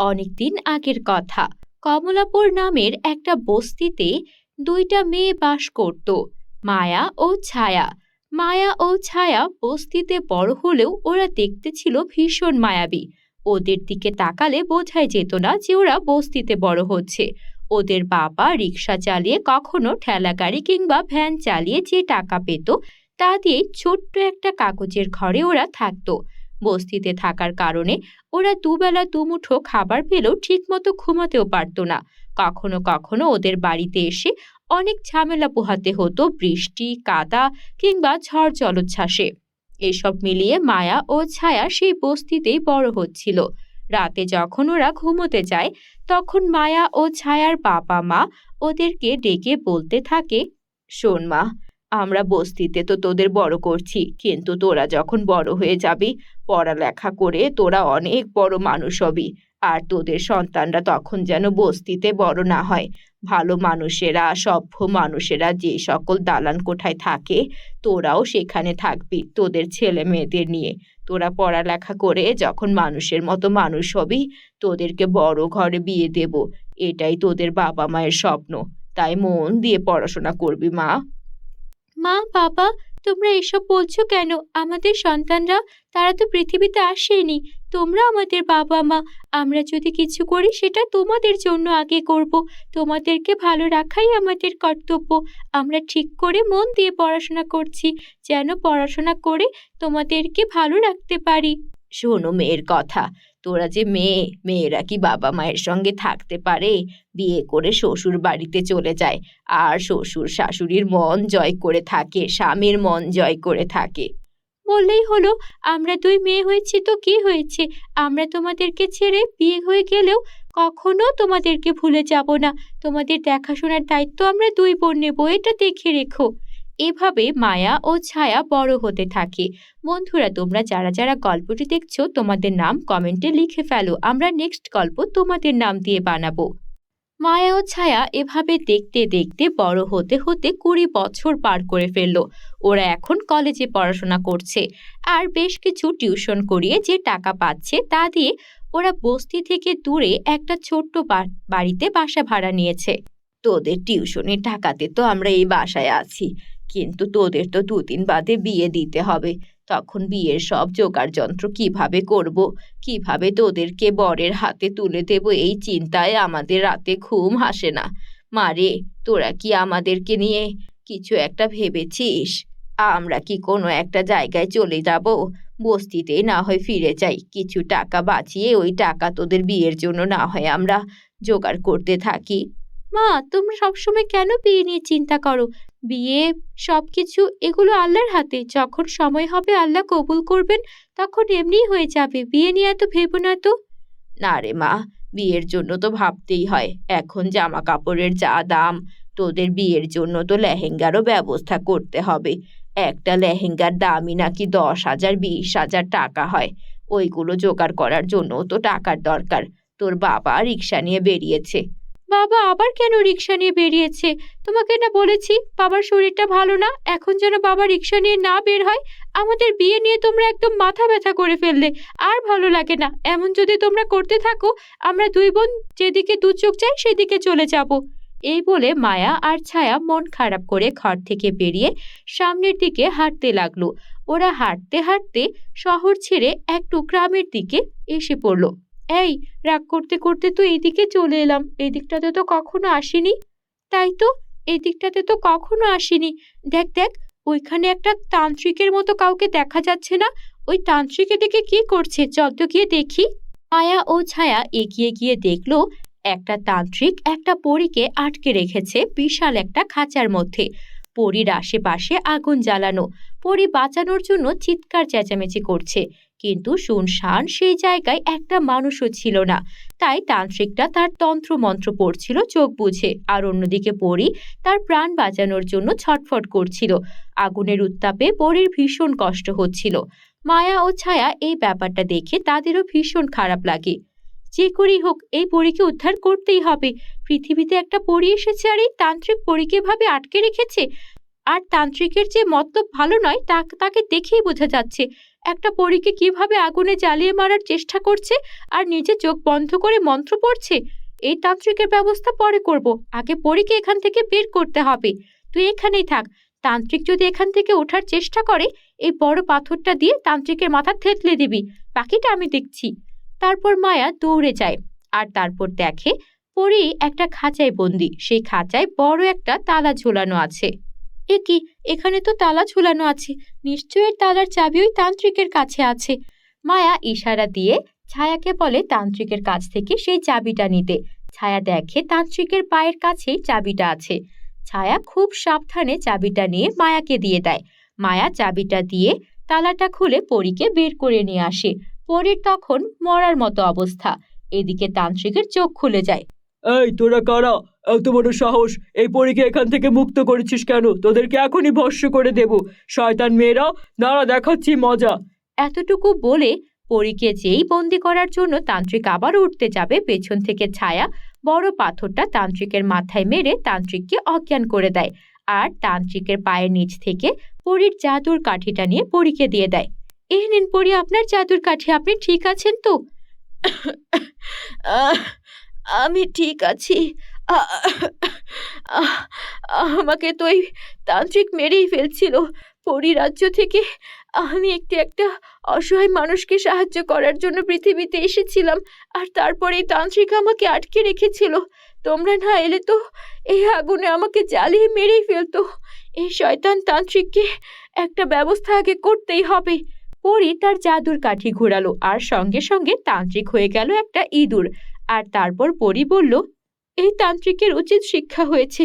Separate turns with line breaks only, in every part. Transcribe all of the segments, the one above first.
অনেকদিন আগের কথা। কমলাপুর নামের একটা বস্তিতে দুইটা মেয়ে বাস করত, মায়া ও ছায়া। মায়া ও ছায়া বস্তিতে বড় হলেও ওরা দেখতে ছিল ভীষণ মায়াবী। ওদের দিকে তাকালে বোঝাই যেত না যে ওরা বস্তিতে বড় হচ্ছে। ওদের বাবা রিক্সা চালিয়ে কখনো ঠেলা গাড়ি কিংবা ভ্যান চালিয়ে যে টাকা পেত, তা দিয়ে ছোট্ট একটা কাগজের ঘরে ওরা থাকতো। বস্তিতে থাকার কারণে ওরা দুবেলা দুমুঠো খাবার পেলেও ঠিকমতো ঘুমাতেও পারতো না। কখনো কখনো ওদের বাড়িতে এসে অনেক ঝামেলা পোহাতে হতো, বৃষ্টি, কাদা কিংবা ঝড় জলোচ্ছ্বাসে। এসব মিলিয়ে মায়া ও ছায়া সেই বস্তিতেই বড় হচ্ছিল। রাতে যখন ওরা ঘুমোতে যায়, তখন মায়া ও ছায়ার বাবা মা ওদেরকে ডেকে বলতে থাকে, শোন মা আমরা বস্তিতে তো তোদের বড় করছি, কিন্তু তোরা যখন বড় হয়ে যাবি, পড়ালেখা করে তোরা অনেক বড় মানুষ হবি, আর তোদের সন্তানরা তখন যেন বস্তিতে বড় না হয়। ভালো মানুষেরা, সভ্য মানুষেরা যে সকল দালান কোঠায় থাকে, তোরাও সেখানে থাকবি, তোদের ছেলে মেয়েদের নিয়ে। তোরা পড়ালেখা করে যখন মানুষের মতো মানুষ হবি, তোদেরকে বড় ঘরে বিয়ে দেব, এটাই তোদের বাবা মায়ের স্বপ্ন। তাই মন দিয়ে পড়াশোনা করবি মা। মা, বাবা, তোমরা এসব বলছো কেন? আমাদের সন্তানরা, তারা তো পৃথিবীতে আসেনি। তোমরা আমাদের বাবা মা, আমরা যদি কিছু করি, সেটা তোমাদের জন্য আগে করব। তোমাদেরকে ভালো রাখাই আমাদের কর্তব্য। আমরা ঠিক করে মন দিয়ে পড়াশোনা করছি, যেন পড়াশোনা করে তোমাদেরকে ভালো রাখতে পারি। শোনো মেয়ের কথা তোরা যে মেয়ে, মেয়েরা কি বাবা মায়ের সঙ্গে থাকতে পারে? বিয়ে করে শ্বশুর বাড়িতে চলে যায়। আর শ্বশুর শাশুড়ির মন জয় করে থাকে, স্বামীর মন জয় করে থাকে। বললেই হলো, আমরা দুই মেয়ে হয়েছি তো কি হয়েছে? আমরা তোমাদেরকে ছেড়ে বিয়ে হয়ে গেলেও কখনো তোমাদেরকে ভুলে যাব না। তোমাদের দেখাশোনার দায়িত্ব আমরা দুই বোন নেব, এটা দেখে রেখো। এভাবে মায়া ও ছায়া বড় হতে থাকে। বন্ধুরা, তোমরা যারা যারা গল্পটি দেখছ, তোমাদের নাম কমেন্টে লিখে ফেলো। আমরা নেক্সট গল্প তোমাদের নাম দিয়ে বানাবো। মায়া ও ছায়া এভাবে দেখতে দেখতে বড় হতে হতে কুড়ি বছর পার করে ফেলল। ওরা এখন কলেজে পড়াশোনা করছে আর বেশ কিছু টিউশন করিয়ে যে টাকা পাচ্ছে তা দিয়ে ওরা বস্তি থেকে দূরে একটা ছোট্ট বাড়িতে বাসা ভাড়া নিয়েছে। তোদের টিউশনের টাকাতে তো আমরা এই বাসায় আছি। কিন্তু তোদের তো দুদিন বাদে বিয়ে দিতে হবে। তখন বিয়ের সব জোগাড় যন্ত্র কীভাবে করব? কীভাবে তোদেরকে বরের হাতে তুলে দেব এই চিন্তায় আমাদের রাতে ঘুম আসে না। মারে তোরা কি আমাদেরকে নিয়ে কিছু একটা ভেবেছিস? আমরা কি কোনো একটা জায়গায় চলে যাব? বস্তিতেই না হয় ফিরে যাই। কিছু টাকা বাঁচিয়ে ওই টাকা তোদের বিয়ের জন্য না হয় আমরা জোগাড় করতে থাকি। মা, তোমরা সবসময় কেন বিয়ে নিয়ে চিন্তা করো? বিয়ে সব কিছু এগুলো আল্লাহর হাতে। যখন সময় হবে, আল্লাহ কবুল করবেন, তখন এমনিই হয়ে যাবে। বিয়ে নিয়ে এত ভেবো না তো? না রে মা, বিয়ের জন্য তো ভাবতেই হয়। এখন জামা কাপড়ের যা দাম, তোদের বিয়ের জন্য তো লেহেঙ্গারও ব্যবস্থা করতে হবে। একটা লেহেঙ্গার দামই নাকি দশ হাজার, বিশ হাজার টাকা হয়। ওইগুলো জোগাড় করার জন্য তো টাকার দরকার। তোর বাবা রিক্সা নিয়ে বেরিয়েছে। বাবা আবার কেন রিক্সা নিয়ে বেরিয়েছে? তোমাকে না বলেছি, বাবার শরীরটা ভালো না, এখন যেন বাবা রিক্সা নিয়ে না বের হয়, আমাদের বিয়ে নিয়ে তোমরা একদম মাথা ব্যথা করে ফেললে, আর ভালো লাগে না। এমন যদি তোমরা করতে থাকো, আমরা দুই বোন যেদিকে দু চোখ চাই সেদিকে চলে যাব। এই বলে মায়া আর ছায়া মন খারাপ করে ঘর থেকে বেরিয়ে সামনের দিকে হাঁটতে লাগল। ওরা হাঁটতে হাঁটতে শহর ছেড়ে একটু গ্রামের দিকে এসে পড়ল। এই, রাগ করতে করতে তো এদিকে চলে এলাম। এই দিকটাতে তো কখনো আসিনি। তাই তো? এদিকটাতে তো কখনো আসিনি। দেখ দেখ, ওইখানে একটা তান্ত্রিকের মতো কাউকে দেখা যাচ্ছে না। ওই তান্ত্রিক এদিকে কি করছে? চল তো গিয়ে দেখি। মায়া ও ছায়া এগিয়ে গিয়ে দেখল, একটা তান্ত্রিক একটা পরীকে আটকে রেখেছে বিশাল একটা খাঁচার মধ্যে। পরীর আশেপাশে আগুন জ্বালানো। পরী বাঁচানোর জন্য চিৎকার চেঁচামেচি করছে। কিন্তু শুনশান সেই জায়গায় একটা মানুষও ছিল না। তাই তান্ত্রিকটা তার তন্ত্র মন্ত্র পড়ছিল, চোখ বুঝে। আর অন্যদিকে পরি তার প্রাণ বাঁচানোর জন্য ছটফট করছিল। আগুনের উত্তাপে পরীর ভীষণ কষ্ট হচ্ছিল। মায়া ও ছায়া এই ব্যাপারটা দেখে তাদেরও ভীষণ খারাপ লাগে। যে করেই হোক, এই পরীকে উদ্ধার করতেই হবে। পৃথিবীতে একটা পরী এসেছে আর এই তান্ত্রিক পরীকে ভাবে আটকে রেখেছে? আর তান্ত্রিকের যে মতলব ভালো নয়, তা, তাকে দেখেই বোঝা যাচ্ছে। একটা পরীকে কীভাবে আগুনে জ্বালিয়ে মারার চেষ্টা করছে আর নিজে চোখ বন্ধ করে মন্ত্র পড়ছে? এই তান্ত্রিকের ব্যবস্থা পরে করব। আগে পরীকে এখান থেকে বের করতে হবে। তুই এখানেই থাক। তান্ত্রিক যদি এখান থেকে ওঠার চেষ্টা করে, এই বড় পাথরটা দিয়ে তান্ত্রিকের মাথা থেতলে দিবি। বাকিটা আমি দেখছি। তারপর মায়া দৌড়ে যায়। আর তারপর দেখে পরি একটা খাঁচায় বন্দি। সেই খাঁচায় বড় একটা তালা ঝোলানো আছে। এ কি? এখানে তো তালা ঝুলানো আছে। নিশ্চয়ই তালার চাবি ওই তান্ত্রিকের কাছে আছে। মায়া ইশারা দিয়ে ছায়াকে বলে তান্ত্রিকের কাছ থেকে সেই চাবিটা নিতে। ছায়া দেখে তান্ত্রিকের পায়ের কাছেই চাবিটা আছে। ছায়া খুব সাবধানে চাবিটা নিয়ে মায়াকে দিয়ে দেয়। মায়া চাবিটা দিয়ে তালাটা খুলে পরীকে বের করে নিয়ে আসে। পরীর তখন মরার মতো অবস্থা। এদিকে তান্ত্রিকের চোখ খুলে যায়।
এই, তোরা কারা? এত বড় সাহস, এই পরীকে এখান থেকে মুক্ত করেছিস কেন? তোদেরকে এখনই ভস্য করে দেব। শয়তান মেয়েরা, দাঁড়া, দেখাচ্ছি মজা।
এতটুকু বলে পরীকে যেই বন্দি করার জন্য তান্ত্রিক আবার উঠতে যাবে, পেছন থেকে ছায়া বড় পাথরটা তান্ত্রিকের মাথায় মেরে তান্ত্রিককে অজ্ঞান করে দেয় আর তান্ত্রিকের পায়ের নিচ থেকে পরীর জাদুর কাঠিটা নিয়ে পরীকে দিয়ে দেয়। এই নিন পরী, আপনার জাদুর কাঠি, আপনি ঠিক আছেন তো? আমি ঠিক আছি। আমাকে তো ওই তান্ত্রিক মেরেই ফেলছিল। পরিরাজ্য থেকে আমি একটি, একটা অসহায় মানুষকে সাহায্য করার জন্য পৃথিবীতে এসেছিলাম, আর তারপরে এই তান্ত্রিক আমাকে আটকে রেখেছিল। তোমরা না এলে তো এই আগুনে আমাকে জ্বালিয়ে মেরেই ফেলতো। এই শয়তান তান্ত্রিককে একটা ব্যবস্থা আগে করতেই হবে। পরি তার জাদুর কাঠি ঘোরালো, আর সঙ্গে সঙ্গে তান্ত্রিক হয়ে গেল একটা ইঁদুর। আর তারপর পরি বলল, এই তান্ত্রিকের উচিত শিক্ষা হয়েছে।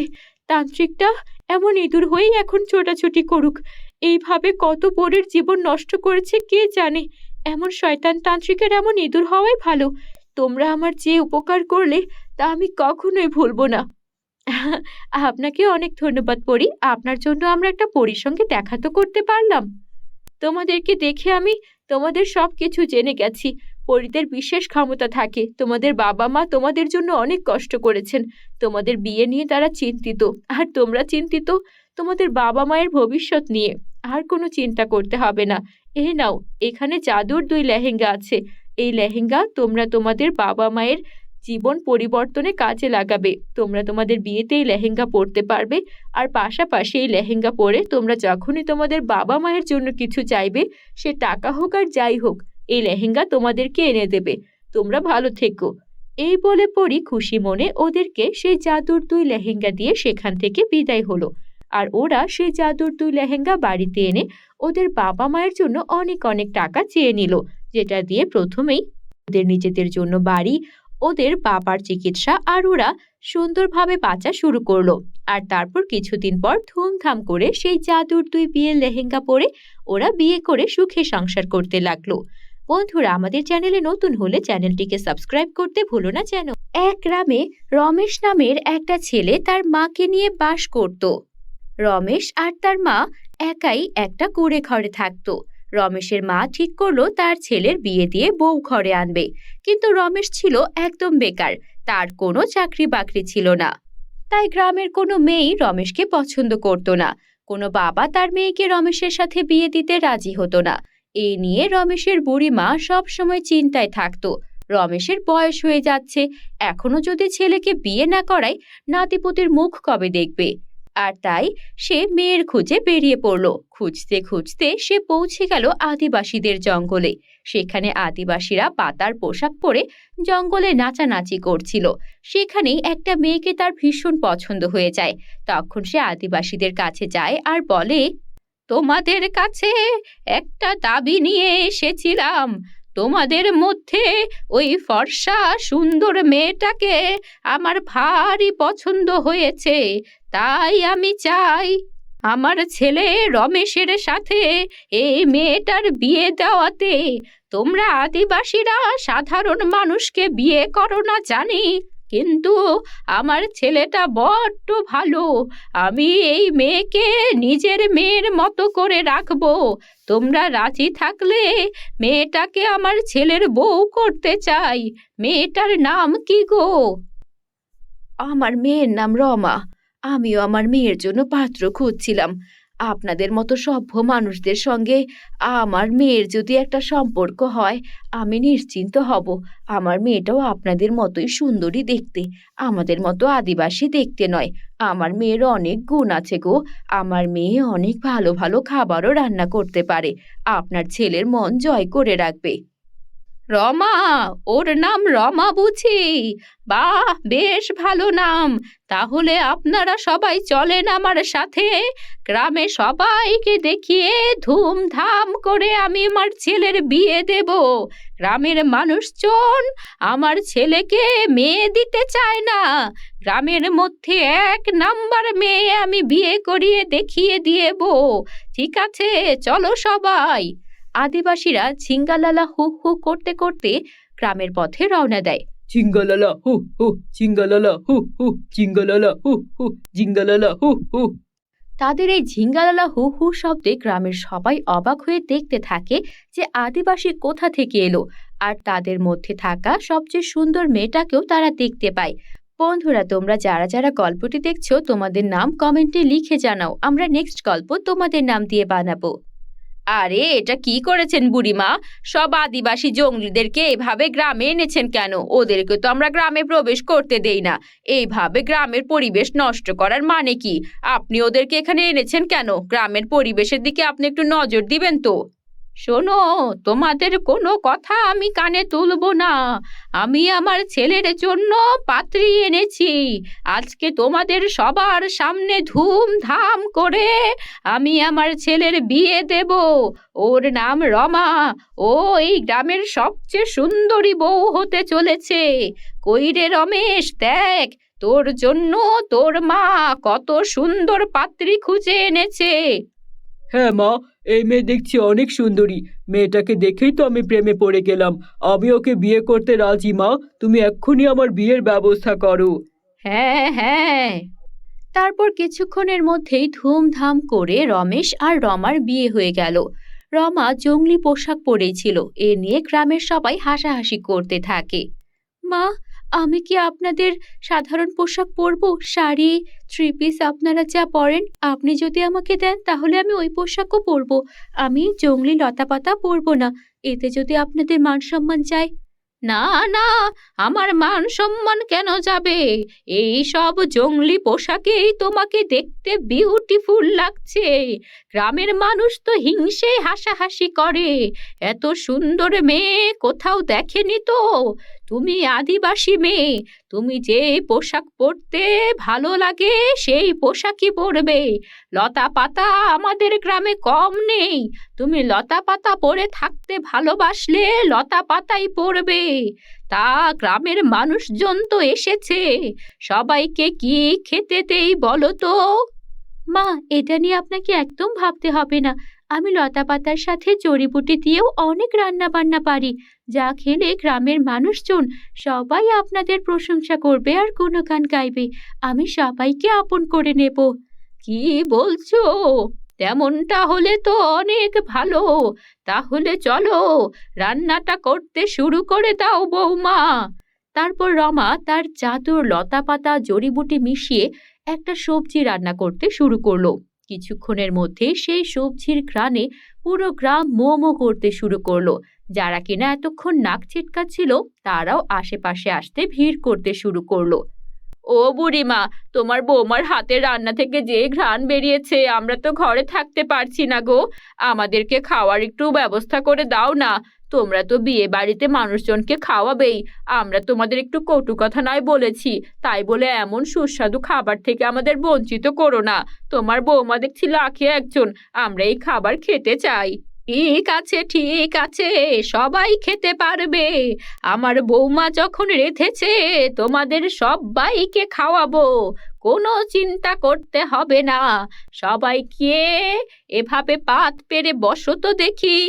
তান্ত্রিকটা এমন ইঁদুর হয়েই এখন ছোটাছুটি করুক। এইভাবে কত পরের জীবন নষ্ট করেছে কে জানে? এমন শয়তান তান্ত্রিকের এমন ইঁদুর হওয়াই ভালো। তোমরা আমার যে উপকার করলে তা আমি কখনোই ভুলবো না। আপনাকে অনেক ধন্যবাদ পড়ি আপনার জন্য আমরা একটা পরীর সঙ্গে দেখা তো করতে পারলাম। তোমাদেরকে দেখে আমি তোমাদের সব কিছু জেনে গেছি। পরিদের বিশেষ ক্ষমতা থাকে। তোমাদের বাবা মা তোমাদের জন্য অনেক কষ্ট করেছেন। তোমাদের বিয়ে নিয়ে তারা চিন্তিত। আর তোমরা চিন্তিত তোমাদের বাবা মায়ের ভবিষ্যৎ নিয়ে। আর কোনো চিন্তা করতে হবে না। এই নাও, এখানে জাদুর দুই লেহেঙ্গা আছে। এই লেহেঙ্গা তোমরা তোমাদের বাবা মায়ের জীবন পরিবর্তনে কাজে লাগাবে। তোমরা তোমাদের বিয়েতে এই লেহেঙ্গা পরতে পারবে। আর পাশাপাশি এই লেহেঙ্গা পরে তোমরা যখনই তোমাদের বাবা মায়ের জন্য কিছু চাইবে, সে টাকা হোক আর যাই হোক এই লেহেঙ্গা তোমাদেরকে এনে দেবে। তোমরা ভালো থেকো। এই বলে পরি খুশি মনে ওদেরকে সেই জাদুর দুই লেহেঙ্গা দিয়ে সেখান থেকে বিদায় হলো। আর ওরা সেই জাদুর দুই লেহেঙ্গা বাড়িতে এনে ওদের বাবা মায়ের জন্য অনেক অনেক টাকা চেয়ে নিল, যেটা দিয়ে প্রথমেই ওদের নিজেদের জন্য বাড়ি, ওদের বাবার চিকিৎসা আর ওরা সুন্দরভাবে বাঁচা শুরু করল। আর তারপর কিছুদিন পর ধুমধাম করে সেই জাদুর দুই বিয়ের লেহেঙ্গা পরে ওরা বিয়ে করে সুখে সংসার করতে লাগল। বন্ধুরা, আমাদের চ্যানেলে নতুন হলে চ্যানেলটিকে সাবস্ক্রাইব করতে ভুলো না যেন। এক গ্রামে রমেশ নামের একটা ছেলে তার মাকে নিয়ে বাস করত। রমেশ আর তার মা একাই একটা কুড়ে ঘরে থাকতো। রমেশের মা ঠিক করল তার ছেলের বিয়ে দিয়ে বউ ঘরে আনবে। কিন্তু রমেশ ছিল একদম বেকার, তার কোনো চাকরি বাকরি ছিল না। তাই গ্রামের কোনো মেয়েই রমেশকে পছন্দ করতো না। কোনো বাবা তার মেয়েকে রমেশের সাথে বিয়ে দিতে রাজি হতো না। এই নিয়ে রমেশের বুড়িমা সবসময় চিন্তায় থাকতো। রমেশের বয়স হয়ে যাচ্ছে। এখনও যদি ছেলেকে বিয়ে না করায় নাতিপুতির মুখ কবে দেখবে? আর তাই সে মেয়ের খুঁজে বেরিয়ে পড়ল। খুঁজতে খুঁজতে সে পৌঁছে গেল আদিবাসীদের জঙ্গলে। সেখানে আদিবাসীরা পাতার পোশাক পরে জঙ্গলে নাচানাচি করছিল। সেখানেই একটা মেয়েকে তার ভীষণ পছন্দ হয়ে যায়। তখন সে আদিবাসীদের কাছে যায় আর বলে তোমাদের কাছে একটা দাবি নিয়ে এসেছিলাম। তোমাদের মধ্যে ওই ফর্সা সুন্দর মেয়েটাকে আমার ভারী পছন্দ হয়েছে, তাই আমি চাই আমার ছেলে রমেশের সাথে এই মেয়েটার বিয়ে দেওয়াতে। তোমরা আদিবাসীরা সাধারণ মানুষকে বিয়ে করো না জানি। কিন্তু আমার ছেলেটা বড্ড ভালো। আমি এই মেয়েকে নিজের মেয়ের মতো করে রাখব। তোমরা রাজি থাকলে মেয়েটাকে আমার ছেলের বউ করতে চাই। মেয়েটার নাম কি গো? আমার মেয়ের নাম রমা। আমিও আমার মেয়ের জন্য পাত্র খুঁজছিলাম। আপনাদের মতো সভ্য মানুষদের সঙ্গে আমার মেয়ের যদি একটা সম্পর্ক হয়, আমি নিশ্চিন্ত হব। আমার মেয়েটাও আপনাদের মতোই সুন্দরী দেখতে। আমাদের মতো আদিবাসী দেখতে নয়। আমার মেয়ের অনেক গুণ আছে গো। আমার মেয়ে অনেক ভালো ভালো খাবারও রান্না করতে পারে। আপনার ছেলের মন জয় করে রাখবে। রমা, ওর নাম রমা বুঝি? বাহ, বেশ ভালো নাম। তাহলে আপনারা সবাই চলেন আমার সাথে। গ্রামে সবাইকে দেখিয়ে ধুমধাম করে আমি আমার ছেলের বিয়ে দেব। গ্রামের মানুষজন আমার ছেলেকে মেয়ে দিতে চায় না। গ্রামের মধ্যে এক নাম্বার মেয়ে আমি বিয়ে করিয়ে দেখিয়ে দিয়েব ঠিক আছে, চলো সবাই। আদিবাসীরা ঝিঙ্গালালা হু হু করতে করতে গ্রামের পথে রওনা দেয়।
চিঙ্গালালা হু হু চিঙ্গালালা হু হু চিঙ্গালালা হু হু জিঙ্গালালা হু হু।
তাদের এই ঝিঙ্গালালা হু হু শব্দে গ্রামের সবাই অবাক হয়ে দেখতে থাকে যে আদিবাসী কোথা থেকে এলো আর তাদের মধ্যে থাকা সবচেয়ে সুন্দর মেয়েটাকেও তারা দেখতে পায়। বন্ধুরা তোমরা যারা যারা গল্পটি দেখছ তোমাদের নাম কমেন্টে লিখে জানাও। আমরা নেক্সট গল্প তোমাদের নাম দিয়ে বানাবো। আরে, এটা কি করেছেন বুড়িমা? সব আদিবাসী জঙ্গলিদেরকে এভাবে গ্রামে এনেছেন কেন? ওদেরকে তো আমরা গ্রামে প্রবেশ করতে দেই না। এইভাবে গ্রামের পরিবেশ নষ্ট করার মানে কি? আপনি ওদেরকে এখানে এনেছেন কেন? গ্রামের পরিবেশের দিকে আপনি একটু নজর দিবেন তো। শোনো, তোমাদের কোনো কথা আমি কানে তুলবো না। আমি আমার ছেলের জন্য পাত্রী এনেছি। আজকে তোমাদের সবার সামনে ধুমধাম করে আমি আমার ছেলের বিয়ে দেব। ওর নাম রমা। ও এই গ্রামের সবচেয়ে সুন্দরী বউ হতে চলেছে। কইরে রমেশ, দেখ, তোর জন্য তোর মা কত সুন্দর পাত্রী খুঁজে এনেছে।
হ্যাঁ মা এই মেয়ে দেখছি অনেক সুন্দরী। মেয়েটাকে দেখেই তো আমি প্রেমে পড়ে গেলাম। আমি ওকে বিয়ে করতে রাজি, মা। তুমি এক্ষুনি আমার বিয়ের ব্যবস্থা করো।
হ্যাঁ হ্যাঁ। তারপর কিছুক্ষণের মধ্যেই ধুমধাম করে রমেশ আর রমার বিয়ে হয়ে গেল। রমা জঙ্গলি পোশাক পরেছিল এ নিয়ে গ্রামের সবাই হাসাহাসি করতে থাকে। মা আমি কি আপনাদের সাধারণ পোশাক পরবো? শাড়ি থ্রি পিস আপনারা যা পরেন, আপনি যদি আমাকে দেন, তাহলে আমি ওই পোশাকও পরব। আমি জঙ্গলি লতাপাতা পরবো না। এতে যদি আপনাদের মান সম্মান যায় না না, আমার মান সম্মান কেন যাবে? এই সব জঙ্গলি পোশাকেই তোমাকে দেখতে বিউটিফুল লাগছে। গ্রামের মানুষ তো হিংসে হাসাহাসি করে। এত সুন্দর মেয়ে কোথাও দেখেনি তো? তুমি আদিবাসী মেয়ে, তুমি যে পোশাক পরতে ভালো লাগে সেই পোশাকই পরবে। লতা পাতা আমাদের গ্রামে কম নেই, তুমি লতা পাতা পরে থাকতে ভালোবাসলে লতা পাতাই পরবে। তা গ্রামের মানুষজন তো এসেছে, সবাইকে কি খেতে দেই বলো তো? মা, এটা নিয়ে আপনাকে একদম ভাবতে হবে না। আমি লতা পাতার সাথে জড়িবুটি দিয়েও অনেক রান্না বান্না পারি, যা খেলে গ্রামের মানুষজন সবাই আপনাদের প্রশংসা করবে আর গুণগান গাইবে। আমি সবাইকে আপন করে নেব। কি বলছো? তেমনটা হলে তো অনেক ভালো। তাহলে চলো, রান্নাটা করতে শুরু করে দাও বৌমা। তারপর রমা তার জাদুর লতা পাতা, জড়িবুটি মিশিয়ে একটা সবজি রান্না করতে শুরু করল। কিছুক্ষণের মধ্যে সেই সবজির ঘ্রাণে পুরো গ্রাম মোমো করতে শুরু করল। যারা কিনা এতক্ষণ নাক ছিটকাচ্ছিল, তারাও আশেপাশে আসতে ভিড় করতে শুরু করল। ও বুড়িমা, তোমার বৌমার হাতের রান্না থেকে যে ঘ্রাণ বেরিয়েছে, আমরা তো ঘরে থাকতে পারছি না গো। আমাদেরকে খাওয়ার একটু ব্যবস্থা করে দাও না। তোমরা তো বিয়ে বাড়িতে মানুষজনকে খাওয়াবেই। আমরা তোমাদের একটু কটু কথা নয় বলেছি। তাই বলে এমন সুস্বাদু খাবার থেকে আমাদের বঞ্চিত করো না। তোমার বৌমা দেখছি লাখে একজন। আমরা এই খাবার খেতে চাই। ঠিক আছে ঠিক আছে, সবাই খেতে পারবে। আমার বৌমা যখন রেঁধেছে, তোমাদের সবাইকে খাওয়াবো। কোনো চিন্তা করতে হবে না। সবাই কে এভাবে পাত পেরে বসো তো দেখি।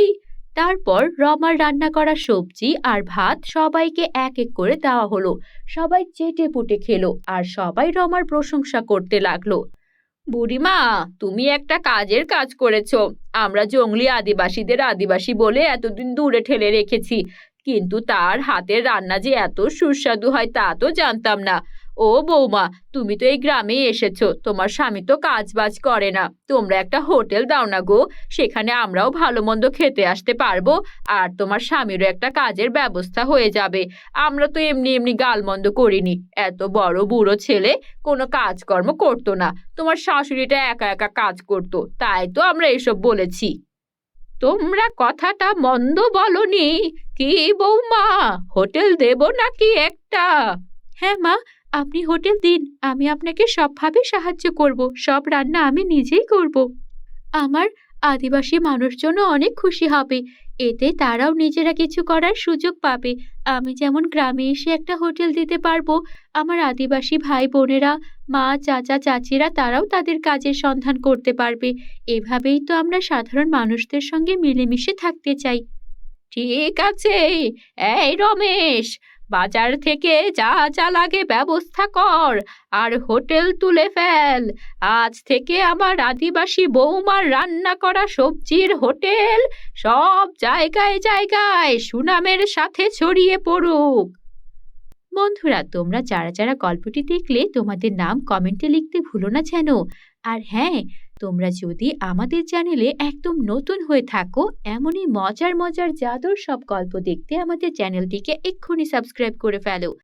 তারপর রমার রান্না করা সবজি আর ভাত সবাইকে এক এক করে দেওয়া হলো। সবাই চেটে পুটে খেলো আর সবাই রমার প্রশংসা করতে লাগল। বুড়িমা, তুমি একটা কাজের কাজ করেছ। আমরা জঙ্গলি আদিবাসীদের আদিবাসী বলে এতদিন দূরে ঠেলে রেখেছি। কিন্তু তার হাতের রান্না যে এত সুস্বাদু হয় তা তো জানতাম না। ও বৌমা, তুমি তো এই গ্রামে এসেছ, তোমার স্বামী তো কাজ বাজ করে না। তোমরা একটা হোটেল দাও না গো, সেখানে আমরাও ভালো মন্দ খেতে আসতে পারব, আর তোমার স্বামীরও একটা কাজের ব্যবস্থা হয়ে যাবে। আমরা তো এমনি এমনি গালমন্দ করিনি, এত বড় বুড়ো ছেলে কোনো কাজকর্ম করতো না, তোমার শাশুড়িটা একা একা কাজ করতো, তাই তো আমরা এসব বলেছি। তোমরা কথাটা মন্দ বলনি, কি বৌমা, হোটেল দেব নাকি একটা? হ্যাঁ মা আপনি হোটেল দিন, আমি আপনাকে সবভাবে সাহায্য করব, সব রান্না আমি নিজেই করব। আমার আদিবাসী মানুষজনও অনেক খুশি হবে, এতে তারাও নিজেরা কিছু করার সুযোগ পাবে। আমি যেমন গ্রামে এসে একটা হোটেল দিতে পারব, আমার আদিবাসী ভাই বোনেরা মা, চাচা, চাচিরা তারাও তাদের কাজের সন্ধান করতে পারবে। এভাবেই তো আমরা সাধারণ মানুষদের সঙ্গে মিলেমিশে থাকতে চাই। ঠিক আছে, এই রমেশ! বাজার থেকে যা যা লাগে ব্যবস্থা কর, আর হোটেল তুলে ফেল। আজ থেকে আমার আদিবাসী বৌমার রান্না করা সবজির হোটেল, সব জায়গায় জায়গায় সুনামের সাথে ছড়িয়ে পড়ুক। বন্ধুরা, তোমরা যারা যারা গল্পটি দেখলে, তোমাদের নাম কমেন্টে লিখতে ভুলো না যেন। আর হ্যাঁ তোমরা যদি আমাদের চ্যানেলে একদম নতুন হয়ে থাকো, এমনই মজার মজার জাদুর সব গল্প দেখতে আমাদের চ্যানেলটিকে এক্ষুনি সাবস্ক্রাইব করে ফেলো।